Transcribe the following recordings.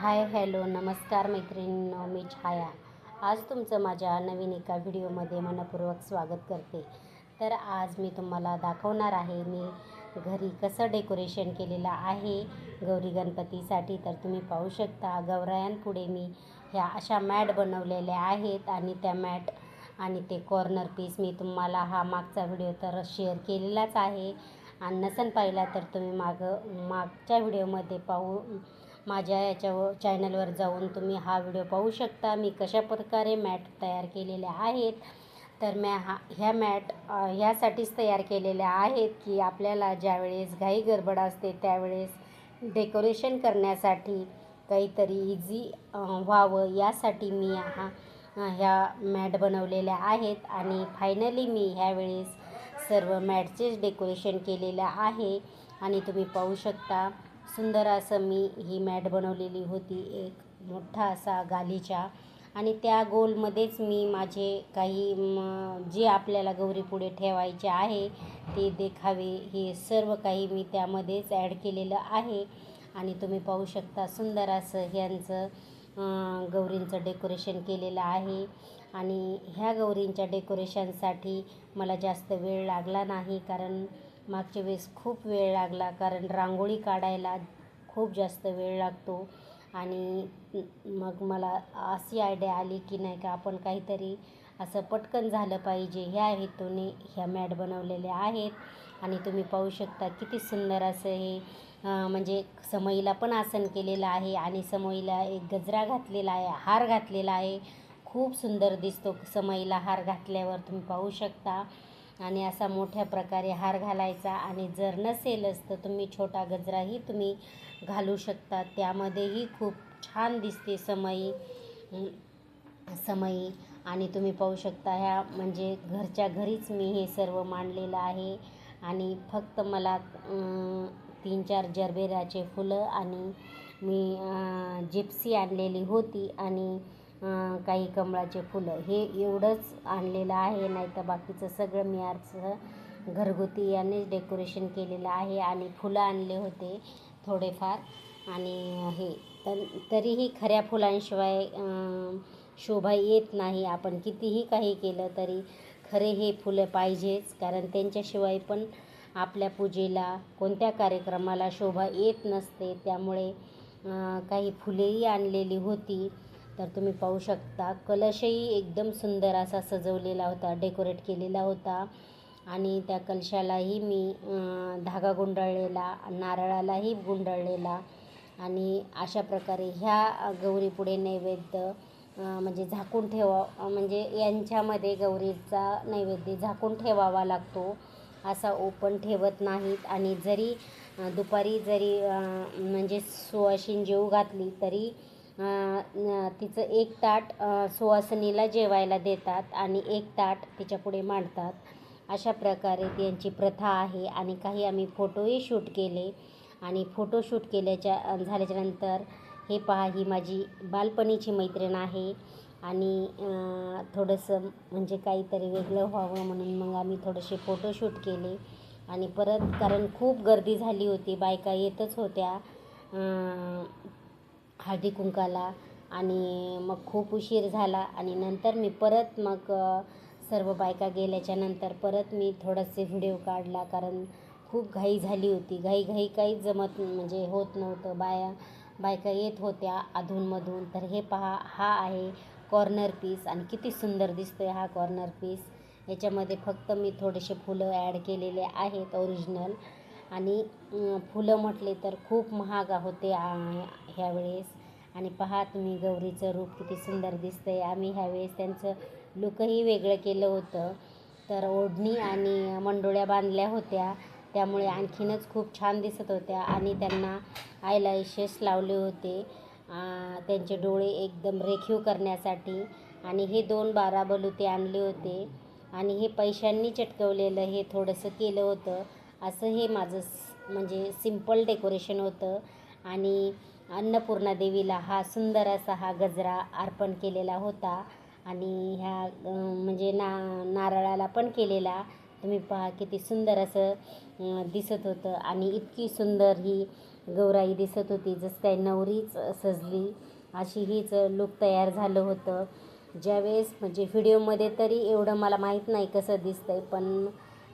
Hi hello नमस्कार मैत्रिणींनो मी छाया. आज तुमचं माझ्या नवीन एका व्हिडिओमध्ये मनपूर्वक स्वागत करते. तर आज मी तुम्हाला दाखवणार आहे मी घरी कसं डेकोरेशन केलेलं आहे गौरी गणपतीसाठी तर तुम्ही पाहू शकता गौरायांपुढे मी ह्या अशा मॅट बनवलेल्या आहेत आणि त्या मॅट आणि ते कॉर्नर पीस मी तुम्हाला हा मागचा व्हिडिओ तर शेअर केलेलाच आहे. आणि नसन पाहिला तर तुम्ही मागं मागच्या व्हिडिओमध्ये पाहू माझ्या याच्यावर चॅनलवर जाऊन तुम्ही हा व्हिडिओ पाहू शकता. मी कशा प्रकारे मॅट तयार केलेल्या आहेत. तर मॅ हा ह्या मॅट ह्यासाठीच तयार केलेल्या आहेत की आपल्याला ज्यावेळेस घाई गडबड असते त्यावेळेस डेकोरेशन करण्यासाठी काहीतरी इझी व्हावं यासाठी मी हा ह्या मॅट बनवलेल्या आहेत. आणि फायनली मी ह्यावेळेस सर्व मॅटचेच डेकोरेशन केलेलं आहे. आणि तुम्ही पाहू शकता सुंदर असं मी ही मॅट बनवलेली होती एक मोठा असा गालीचा. आणि त्या गोलमध्येच मी माझे काही म, जे आपल्याला गौरीपुढे ठेवायचे आहे ते देखावे. हे सर्व काही मी त्यामध्येच ॲड केलेलं आहे. आणि तुम्ही पाहू शकता सुंदर असं ह्यांचं गौरींचं डेकोरेशन केलेलं आहे. आणि ह्या गौरींच्या डेकोरेशनसाठी मला जास्त वेळ लागला नाही कारण मागच्या वेळेस खूप वेळ लागला कारण रांगोळी काढायला खूप जास्त वेळ लागतो. आणि मग मला अशी आयडिया आली की नाही का आपण काहीतरी असं पटकन झालं पाहिजे. ह्या हेतूने ह्या मॅट बनवलेल्या आहेत. आणि तुम्ही पाहू शकता किती सुंदर असं हे म्हणजे समईला पण आसन केलेलं आहे आणि समईला एक गजरा घातलेला आहे हार घातलेला आहे. खूप सुंदर दिसतो समईला हार घातल्यावर तुम्ही पाहू शकता. आणि असा मोठ्या प्रकारे हार घालायचा आणि जर नसेलच तर तुम्ही छोटा गजराही तुम्ही घालू शकता. त्यामध्येही खूप छान दिसते समई समई. आणि तुम्ही पाहू शकता ह्या म्हणजे घरच्या घरीच मी हे सर्व मांडलेलं आहे. आणि फक्त मला तीन चार जरबेराचे फुलं आणि मी जिप्सी आणलेली होती. आणि काही कमळाचे फुलं. हे एवढंच आणलेलं आहे नाही तर बाकीचं सगळं मी आजचं घरगुती यानेच डेकोरेशन केलेलं आहे आणि फुलं आणले होते थोडेफार. आणि हे तर तरीही खऱ्या फुलांशिवाय शोभा येत नाही. आपण कितीही काही केलं तरी खरे हे फुलं पाहिजेच कारण त्यांच्याशिवाय पण आपल्या पूजेला कोणत्या कार्यक्रमाला शोभा येत नसते. त्यामुळे काही फुलेही आणलेली होती. तर तुम्ही पाहू शकता. कलशही एकदम सुंदर असा सजवलेला होता डेकोरेट केलेला होता. आणि त्या कलशालाही मी धागा गुंडाळलेला नारळालाही गुंडाळलेला. आणि अशा प्रकारे ह्या गौरीपुढे नैवेद्य म्हणजे झाकून ठेवा म्हणजे यांच्यामध्ये गौरीचा नैवेद्य झाकून ठेवावा लागतो. असा ओपन ठेवत नाहीत. आणि जरी दुपारी जरी म्हणजे सुवाशीन जेऊ घातली तरी तिचं एक ताट सुवासिनीला जेवायला देतात आणि एक ताट तिच्यापुढे मांडतात. अशा प्रकारे त्यांची प्रथा आहे आणि काही आम्ही फोटोही शूट केले. आणि फोटो शूट केल्याच्या झाल्याच्यानंतर हे पहा ही माझी बालपणीची मैत्रीण आहे. आणि थोडंसं म्हणजे काहीतरी वेगळं व्हावं म्हणून मग आम्ही थोडेसे फोटोशूट केले. आणि परत कारण खूप गर्दी झाली होती बायका येतच होत्या. हळदी कुंकाला आणि मग खूप उशीर झाला आणि नंतर मी परत मग सर्व बायका गेल्याच्यानंतर परत मी थोडासे व्हिडिओ काढला कारण खूप घाई झाली होती. घाई घाई काहीच जमत म्हणजे होत नव्हतं. बाया बायका येत होत्या अधूनमधून. तर हे पहा हा आहे कॉर्नर पीस आणि किती सुंदर दिसतो आहे हा कॉर्नर पीस. याच्यामध्ये फक्त मी थोडेसे फुलं ॲड केलेले आहेत ओरिजिनल. आणि फुलं म्हटले तर खूप महाग होते ह्यावेळेस. आणि पहा तुम्ही गौरीचं रूप किती सुंदर दिसतंय. आम्ही ह्यावेळेस त्यांचं लुकही वेगळं केलं होतं. तर ओढणी आणि मंडोळ्या बांधल्या होत्या. त्यामुळे आणखीनच खूप छान दिसत होत्या आणि त्यांना आयलायशेस लावले होते. त्यांचे डोळे एकदम रेखीव करण्यासाठी. आणि हे दोन बारा बलुते आणले होते. आणि हे पैशांनी चटकवलेलं हे थोडंसं केलं होतं. असं हे माझं म्हणजे सिंपल डेकोरेशन होतं. आणि अन्नपूर्णा देवीला हा सुंदर असा हा गजरा अर्पण केलेला होता. आणि ह्या म्हणजे ना नारळाला पण केलेला. तुम्ही पहा किती सुंदर असं दिसत होतं. आणि इतकी सुंदर ही गौराई दिसत होती जसं काय नवरीच सजली अशी हीच लूक तयार झालं होतं. ज्यावेळेस म्हणजे व्हिडिओमध्ये तरी एवढं मला माहीत नाही कसं दिसतं आहे पण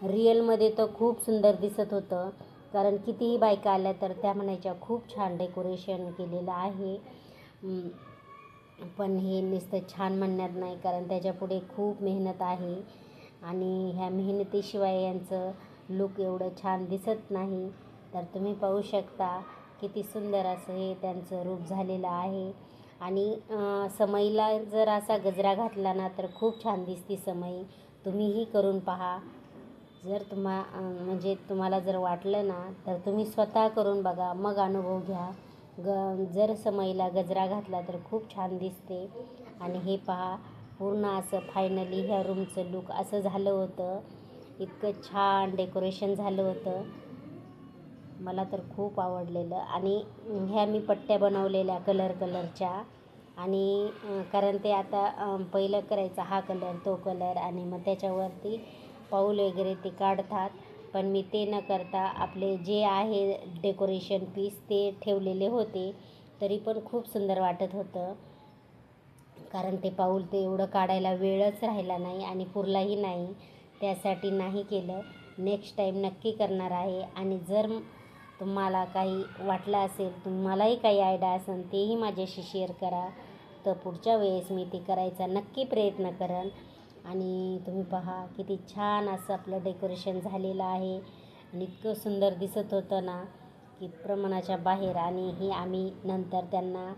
रिअलमध्ये तर खूप सुंदर दिसत होतं. कारण कितीही बायका आल्या तर त्या म्हणायच्या खूप छान डेकोरेशन केलेलं आहे. पण हे नुसतं छान म्हणण्यात नाही कारण त्याच्यापुढे खूप मेहनत आहे. आणि ह्या मेहनतीशिवाय यांचं लूक एवढं छान दिसत नाही. तर तुम्ही पाहू शकता किती सुंदर असं हे त्यांचं रूप झालेलं आहे. आणि समईला जर असा गजरा घातला ना तर खूप छान दिसती समई. तुम्हीही करून पहा. जर तुम्हा म्हणजे तुम्हाला जर वाटलं ना तर तुम्ही स्वतः करून बघा मग अनुभव घ्या. ग जर समईला गजरा घातला तर खूप छान दिसते. आणि हे पहा पूर्ण असं फायनली ह्या रूमचं लूक असं झालं होतं. इतकं छान डेकोरेशन झालं होतं. मला तर खूप आवडलेलं. आणि ह्या मी पट्ट्या बनवलेल्या कलर कलरच्या आणि कारण ते आता पहिलं करायचं हा कलर तो कलर आणि मग त्याच्यावरती पाऊल वगैरे ते काढतात. पण मी ते न करता आपले जे आहे डेकोरेशन पीस ते ठेवलेले होते. तरी पण खूप सुंदर वाटत होतं. कारण ते पाऊल ते एवढं काढायला वेळच राहिला नाही आणि पुरलाही नाही. त्यासाठी नाही केलं. नेक्स्ट टाईम नक्की करणार आहे. आणि जर तुम्हाला काही वाटलं असेल तुम्हालाही काही आयडिया असेल तेही माझ्याशी शेअर करा. तर पुढच्या वेळेस मी ते करायचा नक्की प्रयत्न करेन. आणि तुम्ही पहा किती छान असं आपलं डेकोरेशन झालेलं आहे. आणि इतकं सुंदर दिसत होतं ना की प्रमाणाच्या बाहेर. आणि ही आम्ही नंतर त्यांना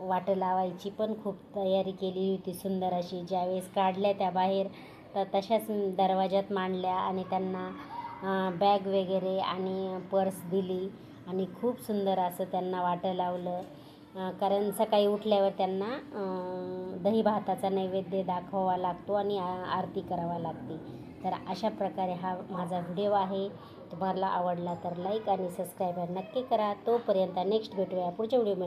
वाटं लावायची पण खूप तयारी केली होती सुंदर अशी. ज्यावेळेस काढल्या त्या बाहेर तर तशाच दरवाज्यात मांडल्या आणि त्यांना बॅग वगैरे आणि पर्स दिली. आणि खूप सुंदर असं त्यांना वाटं लावलं. कारण सकाळी उठल्यावर त्यांना दही भाताचा नैवेद्य दाखवावा लागतो आणि आरती करावा लागते. तर अशा प्रकारे हा माझा व्हिडिओ आहे. तुम्हाला आवडला तर लाईक आणि सबस्क्राईब नक्की करा. तोपर्यंत नेक्स्ट भेटूया पुढच्या व्हिडिओ